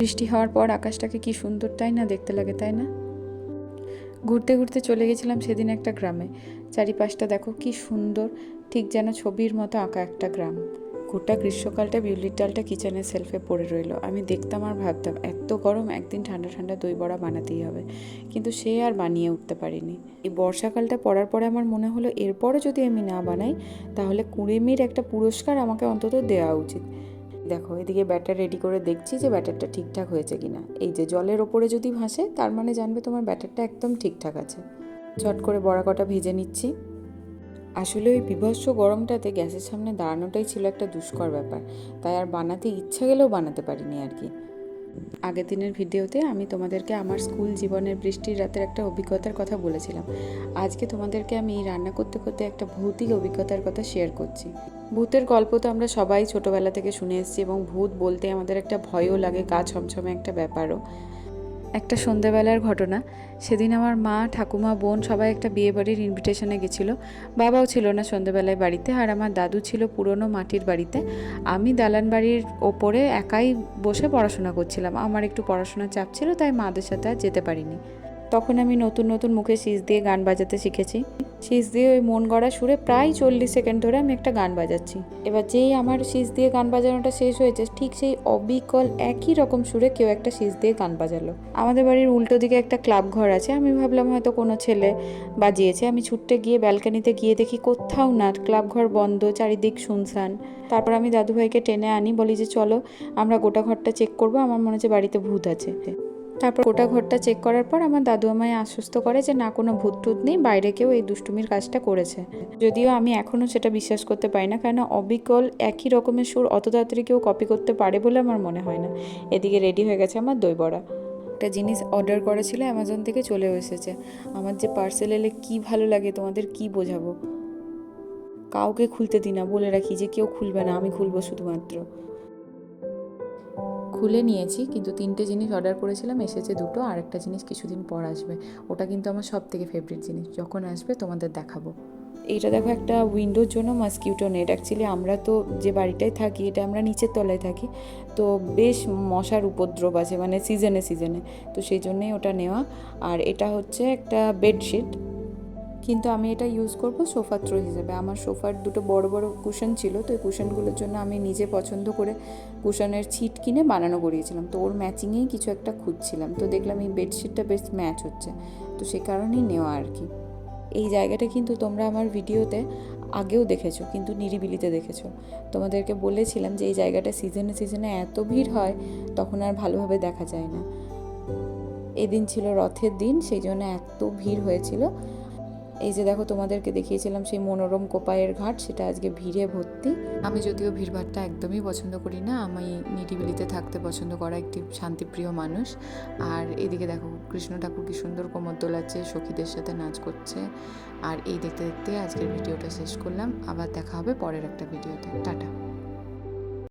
বৃষ্টি হওয়ার পর আকাশটাকে কি সুন্দর, তাই না? দেখতে লাগে, তাই না? ঘুরতে ঘুরতে চলে গেছিলাম সেদিন একটা গ্রামে। চারিপাশটা দেখো কি সুন্দর, ঠিক যেন ছবির মতো আঁকা একটা গ্রাম। গোটা গ্রীষ্মকালটা বিউলির ডালটা কিচেনের সেলফে পড়ে রইল। আমি দেখতাম আর ভাবতাম, এত গরম, একদিন ঠান্ডা ঠান্ডা দই বড়া বানাতেই হবে। কিন্তু সে আর বানিয়ে উঠতে পারিনি। এই বর্ষাকালটা পড়ার পরে আমার মনে হলো, এরপরও যদি আমি না বানাই, তাহলে কুড়েমির একটা পুরস্কার আমাকে অন্তত দেওয়া উচিত। দেখো, এদিকে ব্যাটার রেডি করে দেখছি যে ব্যাটারটা ঠিকঠাক হয়েছে কিনা। এই যে জলের ওপরে যদি ভাসে, তার মানে জানবে তোমার ব্যাটারটা একদম ঠিকঠাক আছে। চট করে বড়া কটা ভেজে নিচ্ছি। আসলে ওই বিভৎস গরমটাতে গ্যাসের সামনে দাঁড়ানোটাই ছিল একটা দুষ্কর ব্যাপার। তাই আর বানাতে ইচ্ছা গেলেও বানাতে পারিনি আর কি। আগের দিনের ভিডিওতে আমি তোমাদেরকে আমার স্কুল জীবনের বৃষ্টির রাতের একটা অভিজ্ঞতার কথা বলেছিলাম। আজকে তোমাদেরকে আমি রান্না করতে করতে একটা ভৌতিক অভিজ্ঞতার কথা শেয়ার করছি। ভূতের গল্প তো আমরা সবাই ছোটোবেলা থেকে শুনে এসেছি এবং ভূত বলতে আমাদের একটা ভয়ও লাগে, গা ছমছমে একটা ব্যাপারও। একটা সন্ধেবেলার ঘটনা। সেদিন আমার মা, ঠাকুমা, বোন সবাই একটা বিয়ে বাড়ির ইনভিটেশনে গেছিল। বাবাও ছিল না সন্ধেবেলায় বাড়িতে আর আমার দাদু ছিল পুরনো মাটির বাড়িতে। আমি দালান বাড়ির ওপরে একাই বসে পড়াশোনা করছিলাম। আমার একটু পড়াশোনার চাপ ছিল, তাই মাদের সাথে আর যেতে পারিনি। তখন আমি নতুন নতুন মুখে শীষ দিয়ে গান বাজাতে শিখেছি। শীষ দিয়ে ওই মন গড়া সুরে প্রায় চল্লিশ সেকেন্ড ধরে আমি একটা গান বাজাচ্ছি। এবার যেই আমার শীষ দিয়ে গান বাজানোটা শেষ হয়েছে, ঠিক সেই অবিকল একই রকম সুরে কেউ একটা শীষ দিয়ে গান বাজালো। আমাদের বাড়ির উল্টো দিকে একটা ক্লাব ঘর আছে, আমি ভাবলাম হয়তো কোনো ছেলে বাজিয়েছে। আমি ছুটতে গিয়ে ব্যালকানিতে গিয়ে দেখি কোথাও না, ক্লাব ঘর বন্ধ, চারিদিক শুনশান। তারপর আমি দাদুভাইকে টেনে আনি, বলি যে চলো, আমরা গোটা ঘরটা চেক করব, আমার মনে হচ্ছে বাড়িতে ভূত আছে। তারপর গোটা ঘরটা চেক করার পর আমার দাদু আমায় আশ্বস্ত করে যে না, কোনো ভূত টুত নেই, বাইরে কেউ এই দুষ্টুমির কাজটা করেছে। যদিও আমি এখনও সেটা বিশ্বাস করতে পারি না কারণ অবিকল একই রকমের সুর অত তাড়াতাড়ি কেউ কপি করতে পারে বলে আমার মনে হয় না। এদিকে রেডি হয়ে গেছে আমার দই বড়া একটা জিনিস অর্ডার করা ছিল অ্যামাজন থেকে চলে এসেছে। আমার যে পার্সেল এলে কী ভালো লাগে তোমাদের কি বোঝাবো? কাউকে খুলতে দিই না, বলে রাখি যে কেউ খুলবে না, আমি খুলবো শুধুমাত্র। খুলে নিয়েছি, কিন্তু তিনটে জিনিস অর্ডার করেছিলাম, এসেছে দুটো আর একটা জিনিস কিছুদিন পর আসবে। ওটা কিন্তু আমার সব থেকে ফেভারিট জিনিস, যখন আসবে তোমাদের দেখাবো। এটা দেখো একটা উইন্ডোর জন্য মাস্কিউটো নেট অ্যাকচুয়ালি আমরা তো যে বাড়িটায় থাকি, এটা আমরা নিচের তলায় থাকি, তো বেশ মশার উপদ্রব আছে মানে সিজনে সিজনে তো সেই জন্যেই ওটা নেওয়া। আর এটা হচ্ছে একটা বেডশিট কিন্তু আমি এটা ইউজ করব সোফা থ্রো হিসেবে। আমার সোফার দুটো বড় বড় কুশন ছিল, তো এই কুশনগুলোর জন্য আমি নিজে পছন্দ করে কুশনের ছিট কিনে বানানো করিয়েছিলাম। তো ওর ম্যাচিংয়েই কিছু একটা খুঁজছিলাম। তো দেখলাম এই বেডশিটটা বেশ ম্যাচ হচ্ছে। তো সে কারণেই নেওয়া আর কি। এই জায়গাটা কিন্তু তোমরা আমার ভিডিওতে আগেও দেখেছ, কিন্তু নিরিবিলিতে দেখেছ। তোমাদেরকে বলেছিলাম যে এই জায়গাটা সিজনে সিজনে এত ভিড় হয়, তখন আর ভালোভাবে দেখা যায় না। এদিন ছিল রথের দিন, সেই জন্য এত ভিড় হয়েছিল। এই যে দেখো তোমাদেরকে দেখিয়েছিলাম সেই মনোরম কোপায়ের ঘাট, সেটা আজকে ভিড়ে ভর্তি। আমি যদিও ভিড়ভাড়টা একদমই পছন্দ করি না, আমি নিরিবিলিতে থাকতে পছন্দ করা একটি শান্তিপ্রিয় মানুষ। আর এদিকে দেখো কৃষ্ণ ঠাকুর কি সুন্দর কোমর দোলাচ্ছে, সখীদের সাথে নাচ করছে। আর এই দেখতে দেখতে আজকের ভিডিওটা শেষ করলাম, আবার দেখা হবে পরের একটা ভিডিওতে। টাটা।